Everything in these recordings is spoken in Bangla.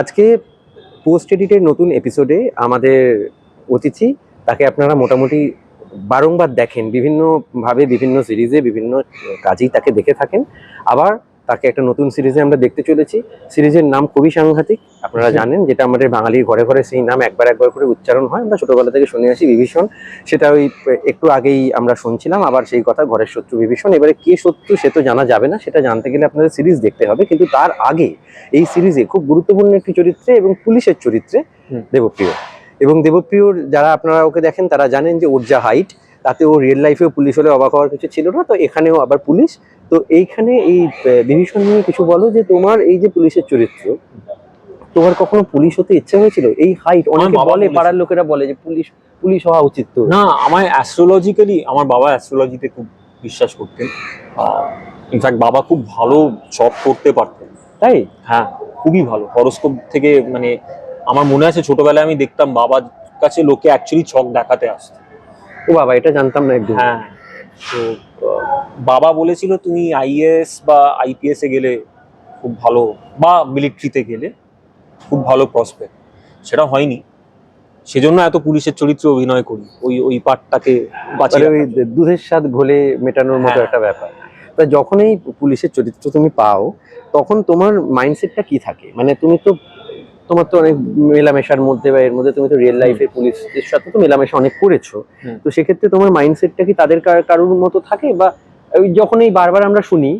আজকে পোস্ট এডিটের নতুন এপিসোডে আমাদের অতিথি, তাকে আপনারা মোটামুটি বারংবার দেখেন, বিভিন্নভাবে, বিভিন্ন সিরিজে বিভিন্ন কাজেই তাকে দেখে থাকেন। আবার তাকে একটা নতুন সিরিজে আমরা দেখতে চলেছি। সিরিজের নাম খুবই সাংঘাতিক। আপনারা জানেন যেটা আমাদের বাঙালির ঘরে ঘরে সেই নাম একবার একবার করে উচ্চারণ হয়। আমরা ছোটবেলা থেকে শুনে আসি বিভীষণ। সেটা ওই একটু আগেই আমরা শুনছিলাম আবার সেই কথা ঘরের শত্রু বিভীষণ। এবারে কে শত্রু সে তো জানা যাবে না সেটা জানতে গেলে আপনাদের সিরিজ দেখতে হবে। কিন্তু তার আগে এই সিরিজে খুব গুরুত্বপূর্ণ একটি চরিত্রে এবং পুলিশের চরিত্রে দেবপ্রিয়। এবং দেবপ্রিয়র যারা আপনারা ওকে দেখেন তারা জানেন যে যা হাইট তাতে ও রিয়েল লাইফেও পুলিশ হলে অবাক হওয়ার কিছু ছিল না। তো এখানেও আবার পুলিশ তো এইখানে এই বিভীষণ নিয়ে কিছু বলো যে তোমার এই যে পুলিশের চরিত্র তোমার কখনো পুলিশ হতে ইচ্ছা হয়েছিল? এই হাইট অনেকে বলে। পাড়ার লোকেরা বলে যে পুলিশ পুলিশ হওয়া উচিত তো। না আমার অ্যাস্ট্রোলজিক্যালি আমার বাবা অ্যাস্ট্রোলজিতে খুব বিশ্বাস করতেন। ইনফ্যাক্ট বাবা খুব ভালো জব করতে পারতেন। তাই? হ্যাঁ খুবই ভালো। হরস্কোপ থেকে মানে আমার মনে আছে ছোটবেলায় আমি দেখতাম বাবার কাছে লোকে অ্যাকচুয়ালি ছক দেখাতে আসতো। ও বাবা এটা জানতাম না একদম হ্যাঁ। তো বাবা বলেছিল তুমি আইএএস বা আইপিএস এ গেলে খুব ভালো বা মিলিটারিতে গেলে খুব ভালো প্রসপেক্ট সেটা হয়নি। সেজন্য এত পুলিশের চরিত্রে অভিনয় করি। ওই ওই পার্টটাকে মানে বাঁচিয়ে ওই দুধের স্বাদ ঘোলে মেটানোর মতো হ্যাঁ। একটা ব্যাপার। তা যখনই পুলিশের চরিত্র তুমি পাও তখন তোমার মাইন্ডসেটটা কি থাকে? মানে তুমি তো তোমার তো অনেক মেলামেশার মধ্যে বা এর মধ্যে তুমি তো রিয়েল লাইফের পুলিশের সাথে তো মেলামেশা অনেক করেছ। তো সেক্ষেত্রে তোমার মাইন্ডসেটটা কি তাদের কারোর মতো থাকে? বা যখনই বারবার আমরা শুনি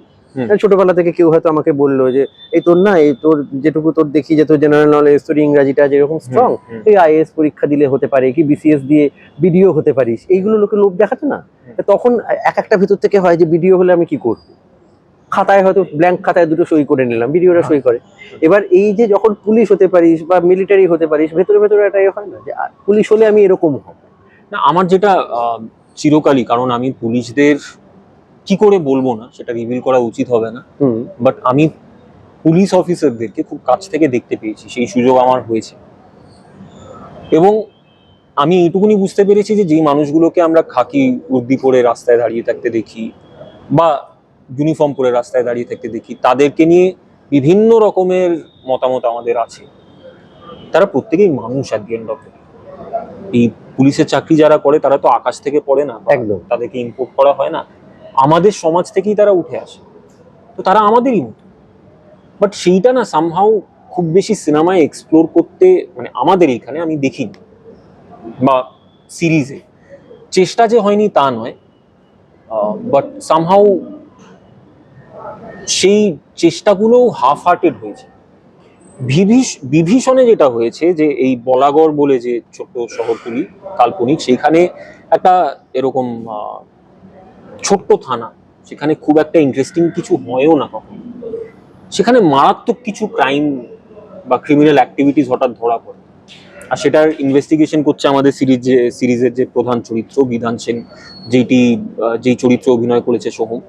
ছোটবেলা থেকে কেউ হয়তো আমাকে বলল যে এই তোর না এই তোর যেটুকু তোর দেখি যে তোর জেনারেল নলেজ তোর ইংরাজিটা যেরকম স্ট্রং তুই আইএস পরীক্ষা দিলে হতে পারে কি বিসিএস দিয়ে বিডিও হতে পারিস? এইগুলো লোকে লোভ দেখাতো না। তখন এক একটা ভিতর থেকে হয় যে বিডিও হলে আমি কি করব? খাতায় হয়তো ব্ল্যাঙ্ক খাতায় দুটো সই করে নিলাম বিডিওরা সই করে। এবার এই যে যখন পুলিশ হতে পারিস বা মিলিটারি হতে পারিস ভেতরে ভেতরে ইয়ে হয় না যে পুলিশ হলে আমি এরকম হব। না আমার যেটা চিরকালই কারণ আমি পুলিশদের কি করে বলব না সেটা রিভিল করা উচিত হবে না। বাট আমি পুলিশ অফিসারদেরকে খুব কাছ থেকে দেখতে পেয়েছি সেই সুযোগ আমার হয়েছে। এবং আমি এইটুকুনি বুঝতে পেরেছি যে যেই মানুষগুলোকে আমরা খাকি উর্দি পরে রাস্তায় দাঁড়িয়ে থাকতে দেখি বা ইউনিফর্ম পরে রাস্তায় দাঁড়িয়ে থাকতে দেখি তাদেরকে নিয়ে বিভিন্ন রকমের মতামত আমাদের আছে। তারা প্রত্যেকেই মানুষ অ্যাট দি এন্ড অফ এই পুলিশের চাকরি যারা করে তারা তো আকাশ থেকে পড়ে না একদম। তাদেরকে ইম্পোর্ট করা হয় না। আমাদের সমাজ থেকেই তারা উঠে আসে। তো তারা আমাদেরই মতো। বাট সেইটা না সামহাউ খুব বেশি সিনেমায় এক্সপ্লোর করতে মানে আমাদের এখানে আমি দেখিনি। বা সিরিজে চেষ্টা যে হয়নি তা নয়। বাট সামহাউ সেই চেষ্টাগুলো হাফ হার্টেড হয়েছে। বিভীষ, বিভীষণে যেটা হয়েছে যে এই বলাগড় বলে যে ছোট্ট শহরগুলি, কাল্পনিক, সেখানে একটা এরকম ছোট্ট থানা, সেখানে খুব একটা ইন্টারেস্টিং কিছু হয়ও না কখনো। সেখানে মারাত্মক কিছু ক্রাইম বা ক্রিমিনাল অ্যাক্টিভিটিস হঠাৎ ধরা পড়ে। আর সেটার ইনভেস্টিগেশন করছে আমাদের সিরিজ যে, সিরিজের যে প্রধান চরিত্র, বিধান সেন যেটি যেই চরিত্রে অভিনয় করেছে সোহম।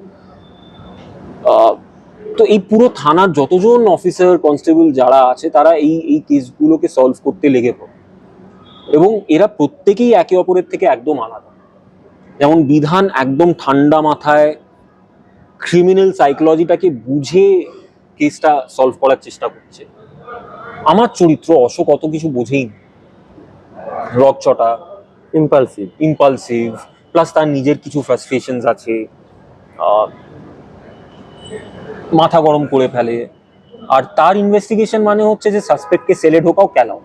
তো এই পুরো থানার যতজন অফিসার কনস্টেবল যারা আছে তারা এই এই কেসগুলোকে সলভ করতে লেগে পড়ে। এবং এরা প্রত্যেকেই একে অপরের থেকে একদম আলাদা। যেমন বিধান একদম ঠান্ডা মাথায় ক্রিমিনাল সাইকোলজিটাকে বুঝে কেসটা সলভ করার চেষ্টা করছে। আমার চরিত্র অশোক অত কিছু বোঝেই না। রকচটা ইম্পালসিভ ইম্পালসিভ প্লাস তার নিজের কিছু ফ্রাস্ট্রেশনস আছে। মাথা গরম করে ফেলে। আর তার ইনভেস্টিগেশন মানে হচ্ছে যে সাসপেক্টকে সেলে ঢোকাও কেলাও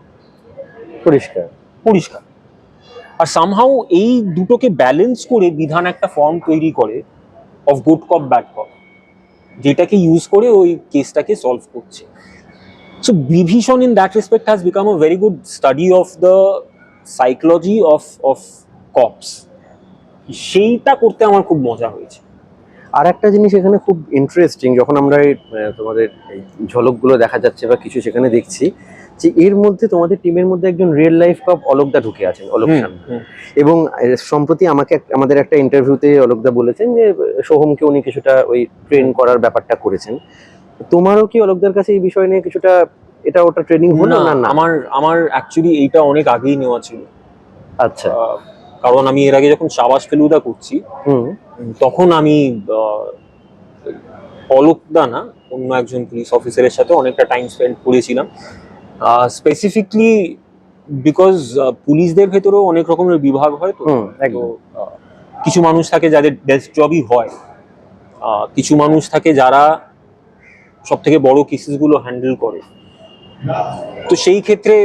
পরিষ্কার। পরিষ্কার। আর সামহাউ এই দুটোকে ব্যালেন্স করে বিধান একটা ফর্ম তৈরি করে of good cop bad cop যেটাকে ইউজ করে ওই কেসটাকে সলভ করছে। So Bibhishan in that respect has become a very good study of the psychology of of cops সেইটা করতে আমার খুব মজা হয়েছে। আর একটা জিনিস এখানে খুব ইন্টারেস্টিং যখন আমরা তোমাদের এই ঝলকগুলো দেখা যাচ্ছে বা কিছু সেখানে দেখছি যে এর মধ্যে তোমাদের টিমের মধ্যে একজন রিয়েল লাইফ কাপ অলোকদা ঢুকে আছেন অলোক এবং সম্প্রতি আমাকে আমাদের একটা ইন্টারভিউতে অলোকদা বলেছেন যে সোহমকে উনি কিছুটা ওই ট্রেন করার ব্যাপারটা করেছেন। তোমারও কি অলোকদার কাছে এই বিষয় নিয়ে কিছুটা এটা ওটা ট্রেনিং হলো না না আমার আমার অ্যাকচুয়ালি এইটা অনেক আগেই নেওয়া ছিল। আচ্ছা। কারণ আমি এর আগে যখন সাবাস ফেলুদা করছি হুম। তখন আমি অলোকদা না অন্য একজন পুলিশ অফিসারের সাথে অনেকটা টাইম স্পেন্ড করেছিলাম। স্পেসিফিকলি বিকজ পুলিশদের ভেতরেও অনেক রকমের বিভাগ হয় তো। কিছু মানুষ থাকে যাদের ডেস্ক জবই হয়। কিছু মানুষ থাকে যারা সব থেকে বড় কেসেসগুলো হ্যান্ডেল করে। তো সেই ক্ষেত্রে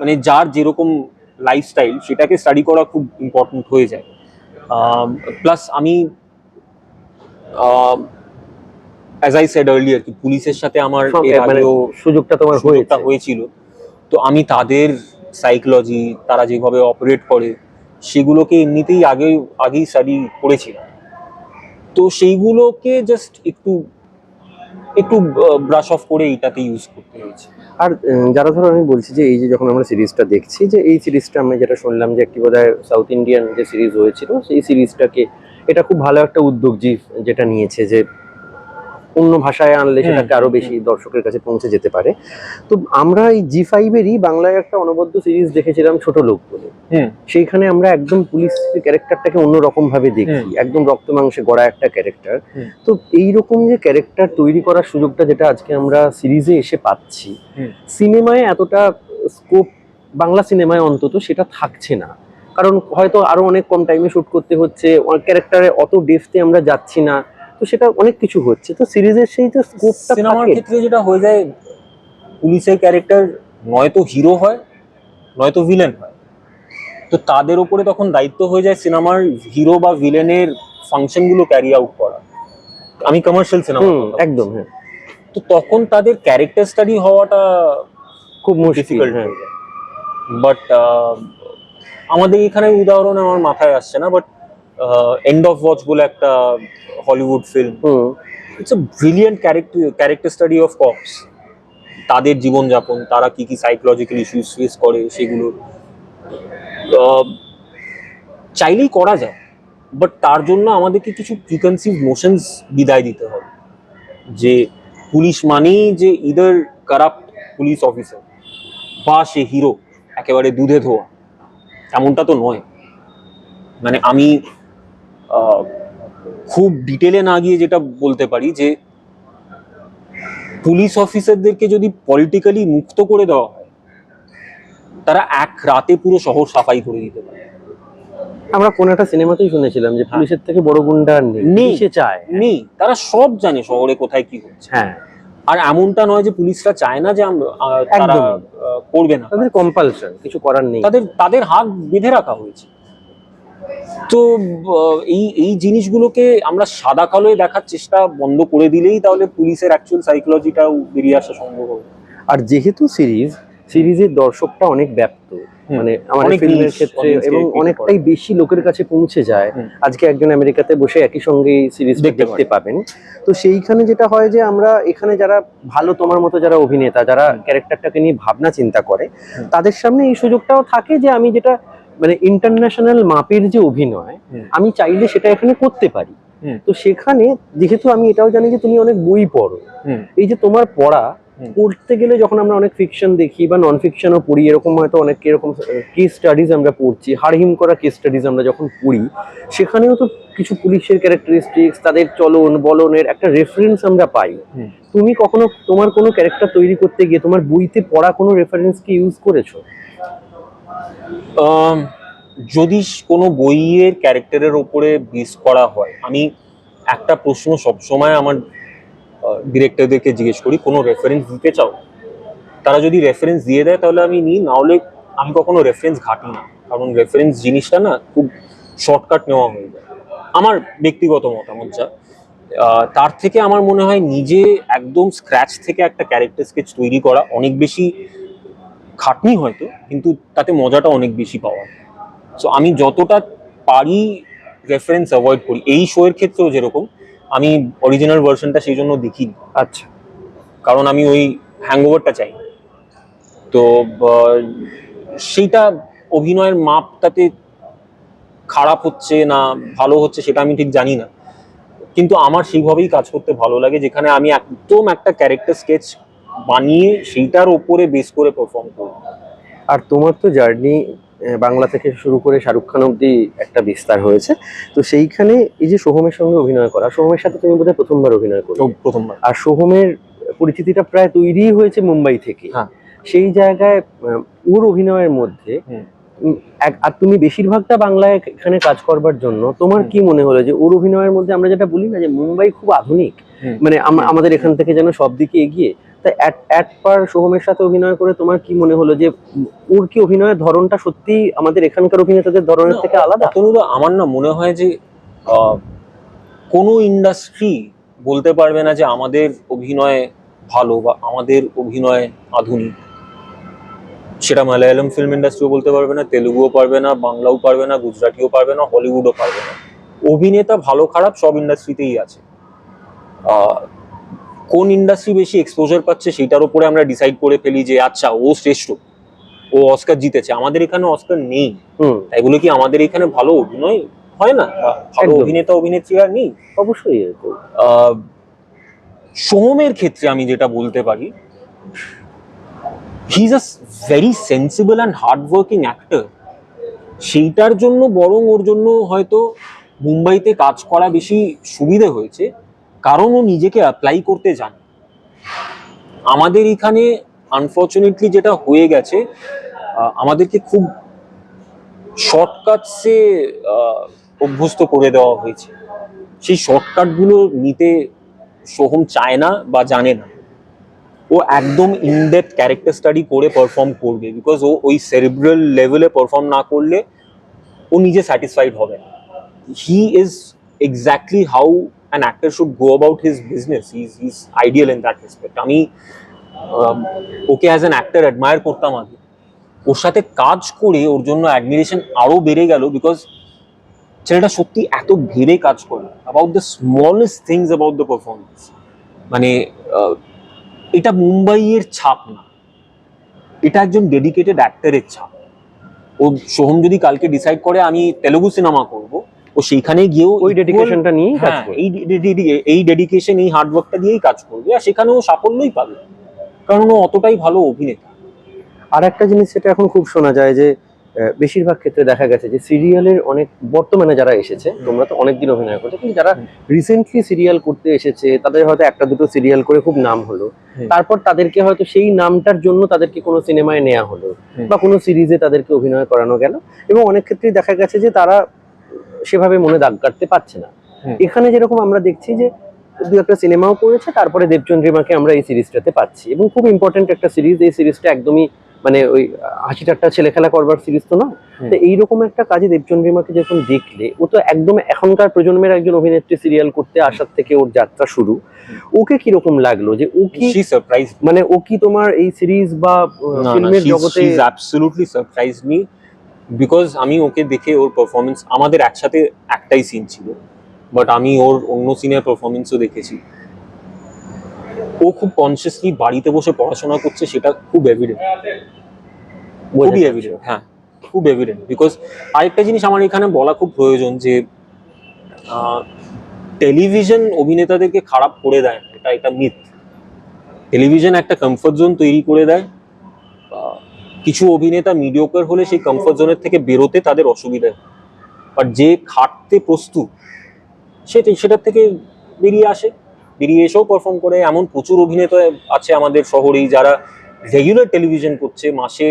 মানে যার যেরকম লাইফস্টাইল সেটাকে স্টাডি করা খুব ইম্পর্টেন্ট হয়ে যায়। প্লাস আমি অ্যাজ আই সেড আর্লিয়ার কি পুলিশের সাথে আমার মানে সুযোগটা তোমার সুযোগটা হয়েছিল। তো আমি তাদের সাইকোলজি তারা যেভাবে অপারেট করে সেগুলোকে এমনিতেই আগে আগেই স্টাডি করেছিলাম। তো সেইগুলোকে জাস্ট একটু একটু ব্রাশ অফ করে এইটাতে ইউজ করতে হয়েছে। আর যারা ধরো আমি বলছি যে এই যে যখন আমরা সিরিজটা দেখছি যে এই সিরিজটা আমি যেটা শুনলাম যে একটি বোধহয় সাউথ ইন্ডিয়ান যে সিরিজ হয়েছিল, সেই সিরিজটাকে এটা খুব ভালো একটা উদ্যোগ যেটা নিয়েছে যে অন্য ভাষায় আনলে সেটাকে আরও বেশি দর্শকের কাছে পৌঁছে যেতে পারে। তো আমরা এই জি ফাইভেরই বাংলায় একটা অনবদ্য সিরিজ দেখেছিলাম ছোট লোক বলে। সেইখানে আমরা একদম পুলিশ ক্যারেক্টারটাকে অন্যরকম ভাবে দেখি। একদম রক্ত মাংসে গড়া একটা ক্যারেক্টার। তো এইরকম যে ক্যারেক্টার তৈরি করার সুযোগটা যেটা আজকে আমরা সিরিজে এসে পাচ্ছি সিনেমায় এতটা স্কোপ বাংলা সিনেমায় অন্তত সেটা থাকছে না। কারণ হয়তো আরও অনেক কম টাইমে শুট করতে হচ্ছে ক্যারেক্টারে অত ডেপথে আমরা যাচ্ছি না। তো সেটা অনেক কিছু হচ্ছে। তো সিরিজের সেই যে স্কোপটা সিনেমার ক্ষেত্রে যেটা হয়ে যায় পুলিশের ক্যারেক্টার নয়তো হিরো হয় নয়তো ভিলেন হয়। তো তাদের ওপরে তখন দায়িত্ব হয়ে যায় সিনেমার হিরো বা ভিলেনের ফাংশনগুলো ক্যারি আউট করা। আমি কমার্শিয়াল সিনেমা একদম হ্যাঁ। তো তখন তাদের ক্যারেক্টার স্টাডি হওয়াটা খুব ডিফিকাল্ট হ্যাঁ। হয়ে যায়। বাট আমাদের এখানে উদাহরণ আমার মাথায় আসছে না বাট এন্ড অফ ওয়াচ বলে একটা Hollywood film it's a brilliant character character study of cops তাদের জীবনযাপন তারা কি কি সাইকোলজিক্যাল ইস্যুস ফেস করে সেগুলো। চাইলেই করা যায় বাট তার জন্য আমাদেরকে কিছু প্রিকনসিভ নোশনস বিদায় দিতে হবে। যে পুলিশ মানেই যে ইদার কারাপ্ট পুলিশ অফিসার বা সে হিরো একেবারে দুধে ধোয়া। এমনটা তো নয়। মানে আমি খুব ডিটেলে না গিয়ে যেটা বলতে পারি যে পুলিশ অফিসারদেরকে যদি পলিটিক্যালি মুক্ত করে দেওয়া হয় তারা এক রাতে পুরো শহর সাফাই করে দিতে পারে। আমরা কোন একটা সিনেমাতেই শুনেছিলাম যে পুলিশের থেকে বড় গুন্ডা নেই। সে চায়। নেই তারা সব জানে শহরে কোথায় কি হচ্ছে। হ্যাঁ। আর এমনটা নয় যে পুলিশরা চায় না যে তারা করবে না। তাদের কম্পালশন কিছু করার নেই। তাদের তাদের হাত বেঁধে রাখা হয়েছে। তো এই এই জিনিসগুলোকে আমরা সাদা কালোয় দেখার চেষ্টা বন্ধ করে দিলেই তাহলে পুলিশের অ্যাকচুয়াল সাইকোলজিটাও বেরিয়ে আসা সম্ভব হবে। আর যেহেতু সিরিজ সিরিজের দর্শকটা অনেক ব্যাপ্ত। মানে আমাদের ফিল্মের ক্ষেত্রে এবং অনেকটাই বেশি লোকের কাছে পৌঁছে যায়। আজকে একজন আমেরিকাতে বসে একই সঙ্গে সিরিজ দেখতে পাবেন। তো সেইখানে যেটা হয় যে আমরা এখানে যারা ভালো তোমার মতো যারা অভিনেতা যারা ক্যারেক্টারটাকে নিয়ে ভাবনা চিন্তা করে তাদের সামনে এই সুযোগটাও থাকে যে আমি যেটা মানে ইন্টারন্যাশনাল মাপের যে অভিনয় আমি চাইলে সেটা এখানে করতে পারি। তো সেখানে যেহেতু আমি এটাও জানি যে তুমি অনেক বই পড়ো এই যে তোমার পড়া পড়তে গেলে যখন আমরা অনেক ফিকশন দেখি বা নন ফিকশনও পড়ি এরকম হয়তো অনেক এরকম কেস স্টাডিজ আমরা পড়ছি হাড়হিম করা কেস স্টাডিজ আমরা যখন পড়ি সেখানেও তো কিছু পুলিশের ক্যারেক্টারিস্টিক্স তাদের চলন বলনের একটা রেফারেন্স আমরা পাই। তুমি কখনো তোমার কোনো ক্যারেক্টার তৈরি করতে গিয়ে তোমার বইতে পড়া কোনো রেফারেন্সকে ইউজ করেছ? যদি কোনো বইয়ের ক্যারেক্টারের ওপরে বেস করা হয়, আমি একটা প্রশ্ন সবসময় আমার ডিরেক্টরদেরকে জিজ্ঞেস করি, কোনো রেফারেন্স দিতে চাও? তারা যদি রেফারেন্স দিয়ে দেয়, তাহলে আমি নিই নাহলে আমি কখনো রেফারেন্স ঘাটি না। কারণ রেফারেন্স জিনিসটা না খুব শর্টকাট নেওয়া হয়ে যায়। আমার ব্যক্তিগত মতামত যা তার থেকে আমার মনে হয় নিজে একদম স্ক্র্যাচ থেকে একটা ক্যারেক্টার স্কেচ তৈরি করা, অনেক বেশি খাটনি হয়তো কিন্তু তাতে মজাটা অনেক বেশি পাওয়া। সো আমি যতটা পারি রেফারেন্স অ্যাভয়েড করি। এই শো এর ক্ষেত্রেও যেরকম আমি অরিজিনাল ভার্সনটা সেই জন্য দেখি। আচ্ছা। কারণ আমি ওই হ্যাংওভারটা চাই। তো সেইটা অভিনয়ের মাপটাতে খারাপ হচ্ছে না ভালো হচ্ছে সেটা আমি ঠিক জানি না। কিন্তু আমার সেইভাবেই কাজ করতে ভালো লাগে যেখানে আমি একদম একটা ক্যারেক্টার স্কেচ বানিয়ে সেইটার ওপরে বেস করে পারফর্ম করব আর তোমার তো জার্নি বাংলা থেকে শুরু করে শাহরুখ খান অব্দি একটা বিস্তার হয়েছে। তো সেইখানে এই যে সোহমের সঙ্গে অভিনয় করা সোহমের সাথে তুমি বোধহয় প্রথমবার অভিনয় করো প্রথমবার। আর সোহমের পরিচিতিটা প্রায় তৈরি হয়েছে মুম্বাই থেকে। হ্যাঁ। সেই জায়গায় ওর অভিনয়ের মধ্যে আর তুমি বেশিরভাগটা বাংলায় এখানে কাজ করবার জন্য তোমার কি মনে হলো যে ওর অভিনয়ের মধ্যে আমরা যেটা বলি না যে মুম্বাই খুব আধুনিক? মানে আমাদের এখান থেকে যেন সব দিকে এগিয়ে তা অ্যাট পার সোহমের সাথে অভিনয় করে তোমার কি মনে হলো যে ওর কি অভিনয়ের ধরনটা সত্যি আমাদের এখানকার অভিনেতাদের ধরনের থেকে আলাদা? অতনুদা আমার না মনে হয় যে কোনো ইন্ডাস্ট্রি বলতে পারবে না যে আমাদের অভিনয় ভালো বা আমাদের অভিনয় আধুনিক। সেটা মালায়ালাম ফিল্ম ইন্ডাস্ট্রিও বলতে পারবে না তেলুগুও পারবে না বাংলাও পারবে না গুজরাটিও পারবে না হলিউডও পারবে না। অভিনেতা ভালো খারাপ সব ইন্ডাস্ট্রিতেই আছে। আহ, কোন ইন্ডাস্ট্রি বেশি এক্সপোজার পাচ্ছে সেটার উপরে আমরা ডিসাইড করে ফেলি যে আচ্ছা ও শ্রেষ্ঠ ও অস্কার জিতেছে। আমাদের এখানে অস্কার নেই। তাই বলে কি আমাদের এখানে ভালো অভিনয় হয় না? ভালো একদম। অভিনেতা অভিনেত্রীরা নেই। অবশ্যই সোহমের ক্ষেত্রে আমি যেটা বলতে পারি he is a very sensible and hard working actor সেইটার জন্য বরং ওর জন্য হয়তো মুম্বাইতে কাজ করা বেশি সুবিধে হয়েছে। কারণ ও নিজেকে অ্যাপ্লাই করতে জানে। আমাদের এখানে আনফর্চুনেটলি যেটা হয়ে গেছে আমাদেরকে খুব শর্টকাটসে অভ্যস্ত করে দেওয়া হয়েছে। সেই শর্টকাটগুলো নিতে সোহম চায় না বা জানে না। ও একদম ইনডেপথ ক্যারেক্টার স্টাডি করে পারফর্ম করবে বিকজ ও ওই সেরিব্রাল লেভেলে পারফর্ম না করলে ও নিজে স্যাটিসফাইড হবে he is exactly how an actor should go about his business is is ideal in that respect আমি আম, okay as an actor admire করতাম আগে। ওর সাথে কাজ করে ওর জন্য অ্যাডমিরেশন আরও বেড়ে গেল বিকজ ছেলেটা সত্যি এত ভেবে কাজ করে। About the smallest things about the performance মানে এটা মুম্বাইয়ের ছাপ না। এটা একজন ডেডিকেটেড অ্যাক্টরের ছাপ। ও সোহম যদি কালকে ডিসাইড করে আমি তেলুগু সিনেমা করব ও সেইখানে গিয়েও ওই ডেডিকেশনটা নিয়েই কাজ হ্যাঁ এই এই ডেডিকেশন এই হার্ডওয়ার্কটা দিয়েই কাজ করবে। আর সেখানে ও সাফল্যই পাবে। কারণ ও অতটাই ভালো অভিনেতা। আর একটা জিনিস যেটা এখন খুব শোনা যায় যে বেশিরভাগ ক্ষেত্রে দেখা গেছে যে সিরিয়ালের অনেক বর্তমানে যারা এসেছে তোমরা তো অনেকদিন অভিনয় করছ কিন্তু যারা রিসেন্টলি সিরিয়াল করতে এসেছে তাদের হয়তো একটা দুটো সিরিয়াল করে খুব নাম হলো। তারপর তাদেরকে হয়তো সেই নামটার জন্য তাদেরকে কোনো সিনেমায় নেওয়া হলো বা কোনো সিরিজে তাদেরকে অভিনয় করানো গেল। এবং অনেক ক্ষেত্রেই দেখা গেছে যে তারা সেভাবে মনে দাগ কাটতে পারছে না। এখানে যেরকম আমরা দেখছি যে দু একটা সিনেমাও করেছে তারপরে দেবচন্দ্রিমাকে আমরা এই সিরিজটাতে পাচ্ছি। এবং খুব ইম্পর্টেন্ট একটা সিরিজ এই সিরিজটা একদমই মানে ওই হাসি ঠাট্টা ছেলে খেলা করবার সিরিজ তো না তো এইরকম একটা কাজে দেবচন্দ্রিমাকে যখন দেখলে ও তো একদম এখনকার প্রজন্মের একজন অভিনেত্রী সিরিয়াল করতে আসার থেকে ওর যাত্রা শুরু। ওকে কীরকম লাগল যে ও কি সারপ্রাইজ মানে ও কি তোমার এই সিরিজ বা ফিল্মের জগতে অ্যাবসলিউটলি সারপ্রাইজ মি বিকজ আমি ওকে দেখে ওর পারফরমেন্স আমাদের একসাথে একটাই সিন ছিল বাট আমি ওর অন্য সিনের পারফরমেন্সও দেখেছি। ও খুব কনসিয়াসলি বাড়িতে বসে পড়াশোনা করছে সেটা খুব এভিডেন্ট খুবই এভিডেন্ট হ্যাঁ খুব এভিডেন্ট বিকজ আরেকটা জিনিস আমার এখানে বলা খুব প্রয়োজন যে টেলিভিশন অভিনেতাদেরকে খারাপ করে দেয় এটা এটা মিথ টেলিভিশন একটা কমফর্ট জোন তৈরি করে দেয় কিছু অভিনেতা মিডিওকার হলে সেই কমফর্ট জোনের থেকে বেরোতে তাদের অসুবিধা। বাট যে খাটতে প্রস্তুত সেটা সেটার থেকে বেরিয়ে আসে। বেরিয়ে এসেও পারফর্ম করে। এমন প্রচুর অভিনেতা আছে আমাদের শহরেই যারা রেগুলার টেলিভিশন করছে মাসে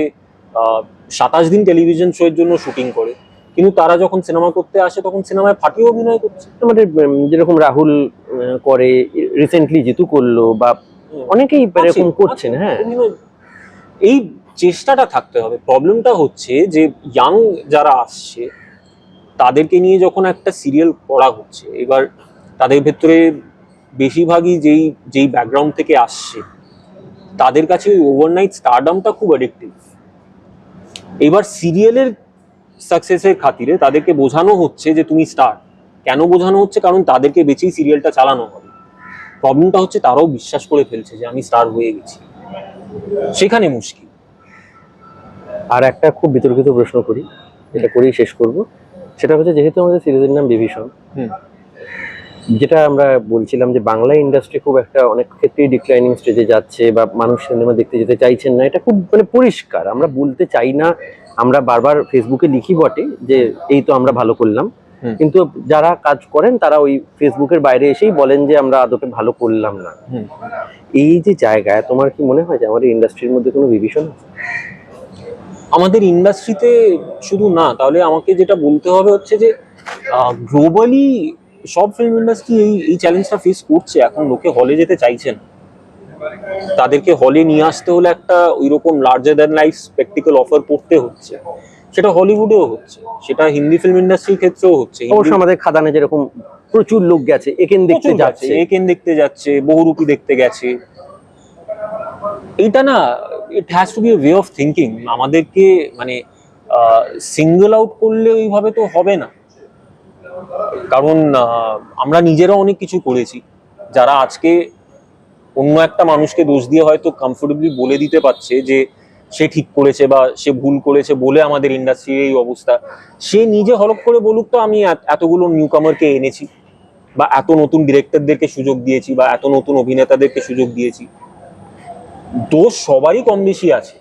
সাতাশ দিন টেলিভিশন শোয়ের জন্য শুটিং করে। কিন্তু তারা যখন সিনেমা করতে আসে তখন সিনেমায় ফাটিয়ে অভিনয় করছে। আমাদের যেরকম রাহুল করে রিসেন্টলি জিতু করল বা অনেকেই এরকম করছেন হ্যাঁ। এই চেষ্টাটা থাকতে হবে। প্রবলেমটা হচ্ছে যে ইয়াং যারা আসছে, তাদেরকে নিয়ে যখন একটা সিরিয়াল করা হচ্ছে, এবার তাদের ভেতরে বেশিরভাগই যেই যেই ব্যাকগ্রাউন্ড থেকে আসছে, তাদের কাছে ওই ওভারনাইট স্টারডামটা খুব অ্যাডিক্টিভ এবার সিরিয়ালের সাকসেসের খাতিরে তাদেরকে বোঝানো হচ্ছে যে তুমি স্টার কেন বোঝানো হচ্ছে? কারণ তাদেরকে বেছেই সিরিয়ালটা চালানো হবে। প্রবলেমটা হচ্ছে তারাও বিশ্বাস করে ফেলছে যে আমি স্টার হয়ে গেছি। সেখানে মুশকিল। আর একটা খুব বিতর্কিত প্রশ্ন করি যেটা করেই শেষ করব। সেটা হচ্ছে যেহেতু আমাদের সিরিজের নাম বিভীষণ যেটা আমরা বলছিলাম যে বাংলা ইন্ডাস্ট্রি খুব একটা অনেক ক্ষেত্রেই ডিক্লাইনিং স্টেজে যাচ্ছে বা মানুষ সিনেমা দেখতে যেতে চাইছেন না এটা খুব মানে পরিষ্কার। আমরা বলতে চাই না আমরা বারবার ফেসবুকে লিখি বটে যে এই তো আমরা ভালো করলাম। কিন্তু যারা কাজ করেন তারা ওই ফেসবুকের বাইরে এসেই বলেন যে আমরা আদপে ভালো করলাম না। এই যে জায়গায় তোমার কি মনে হয় যে আমাদের ইন্ডাস্ট্রির মধ্যে কোনো বিভীষণ আছে? আমাদের ইন্ডাস্ট্রিতে শুধু না তাহলে আমাকে যেটা বলতে হবে হচ্ছে যে গ্লোবালি সব ফিল্ম ইন্ডাস্ট্রি এই এই চ্যালেঞ্জটা ফেস করছে। এখন লোকে হলে যেতে চাইছেন তাদেরকে হলে নিয়ে আসতে হলে একটা ওই রকম larger than life spectacle offer করতে হচ্ছে। সেটা হলিউডেও হচ্ছে সেটা হিন্দি ফিল্ম ইন্ডাস্ট্রির ক্ষেত্রেও হচ্ছে। অবশ্য আমাদের খাদানে যেরকম প্রচুর লোক গেছে এখান দেখতে যাচ্ছে। একেন দেখতে যাচ্ছে বহুরূপী দেখতে গেছে। এইটা না it has to be way of thinking আমাদেরকে মানে সিঙ্গেল আউট করলে ওইভাবে তো হবে না। কারণ আমরা নিজেরা অনেক কিছু করেছি। যারা আজকে অন্য একটা মানুষকে দোষ দিয়ে হয়তো কমফোর্টেবলি বলে দিতে পারছে যে, সে ঠিক করেছে বা সে ভুল করেছে বলে আমাদের ইন্ডাস্ট্রির এই অবস্থা। সে নিজে হলপ করে বলুক তো, আমি এত- এতগুলো নিউ কামারকে এনেছি বা এত নতুন ডিরেক্টরদেরকে সুযোগ দিয়েছি বা এত নতুন অভিনেতাদেরকে সুযোগ দিয়েছি। দোষ সবারই কম বেশি আছে।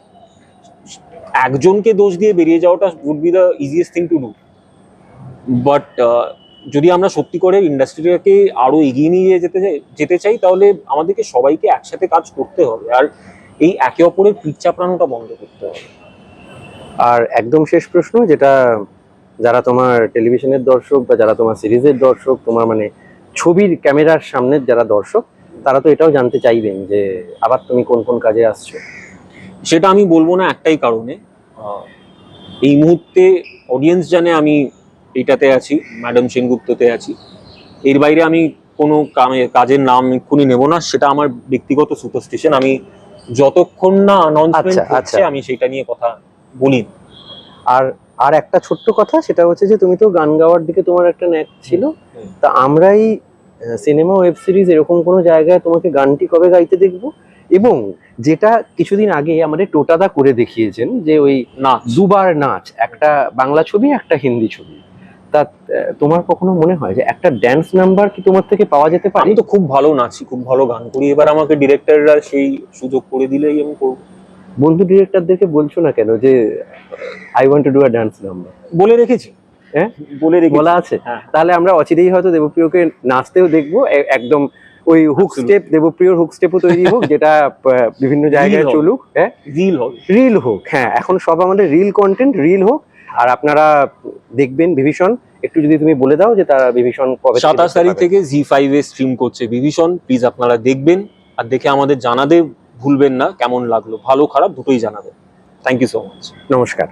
একজনকে দোষ দিয়ে বেরিয়ে যাওয়াটা would be the easiest thing to do but যদি আমরা সত্যি করে ইন্ডাস্ট্রিটাকে আরও এগিয়ে নিয়ে যেতে চাই যেতে চাই, তাহলে আমাদেরকে সবাইকে একসাথে কাজ করতে হবে। আর এই একে অপরের পিঠ চাপড়ানোটা বন্ধ করতে হবে। আর একদম শেষ প্রশ্ন, যেটা যারা তোমার টেলিভিশনের দর্শক বা যারা তোমার সিরিজের দর্শক, তোমার মানে ছবির ক্যামেরার সামনের যারা দর্শক তারা তো এটাও জানতে চাইবেন যে আবার তুমি কোন কোন কাজে আসছো? সেটা আমি বলব না একটাই কারণে। এই মুহূর্তে অডিয়েন্স জানে আমি এইটাতে আছি ম্যাডাম সেনগুপ্ততে আছি। এর বাইরে আমি কোনো কামে- কাজের নাম এক্ষুনি নেব না সেটা আমার ব্যক্তিগত সুপারস্টিশন আমি যতক্ষণ না অ্যানাউন্সমেন্ট আচ্ছা, হচ্ছে আচ্ছা। আমি সেটা নিয়ে কথা বলি আর আর একটা ছোট্ট কথা সেটা হচ্ছে যে তুমি তো গান গাওয়ার দিকে তোমার একটা ন্যাক ছিল। তা আমরাই সিনেমা ওয়েব সিরিজ এরকম কোনো জায়গায় তোমাকে গানটি কবে গাইতে দেখব? এবং যেটা কিছুদিন আগে আমাদের টোটাদা করে দেখিয়েছেন যে ওই নাচ। দুবার নাচ একটা বাংলা ছবি একটা হিন্দি ছবি। তা তোমার কখনো মনে হয় যে একটা ড্যান্স নাম্বার কি তোমার থেকে পাওয়া যেতে পারে? আমি তো খুব ভালো নাচি খুব ভালো গান করি। এবার আমাকে ডিরেক্টররা সেই সুযোগ করে দিলেই আমি করব। বন্ধু ডিরেক্টরদেরকে বলছো না কেন যে I want to do a dance number বলে রেখেছি। হ্যাঁ? বলে বলা আছে। হ্যাঁ। তাহলে আমরা অচিরেই হয়তো দেবপ্রিয়কে নাচতেও দেখব। একদম ওই হুক স্টেপ দেবপ্রিয়র হুক স্টেপও তৈরি হোক যেটা বিভিন্ন জায়গায় চলুক হ্যাঁ? রিল হবে রিল হোক হ্যাঁ। এখন সব আমাদের রিল কন্টেন্ট রিল হোক। আর আপনারা দেখবেন বিভীষণ একটু যদি তুমি বলে দাও যে তারা বিভীষণ কবে সাতাশ তারিখ থেকে জি ফাইভ এ স্ট্রিম করছে বিভীষণ প্লিজ আপনারা দেখবেন আর দেখে আমাদের জানাতে ভুলবেন না কেমন লাগল। ভালো খারাপ দুটোই জানাবেন থ্যাংক ইউ সো মাচ নমস্কার।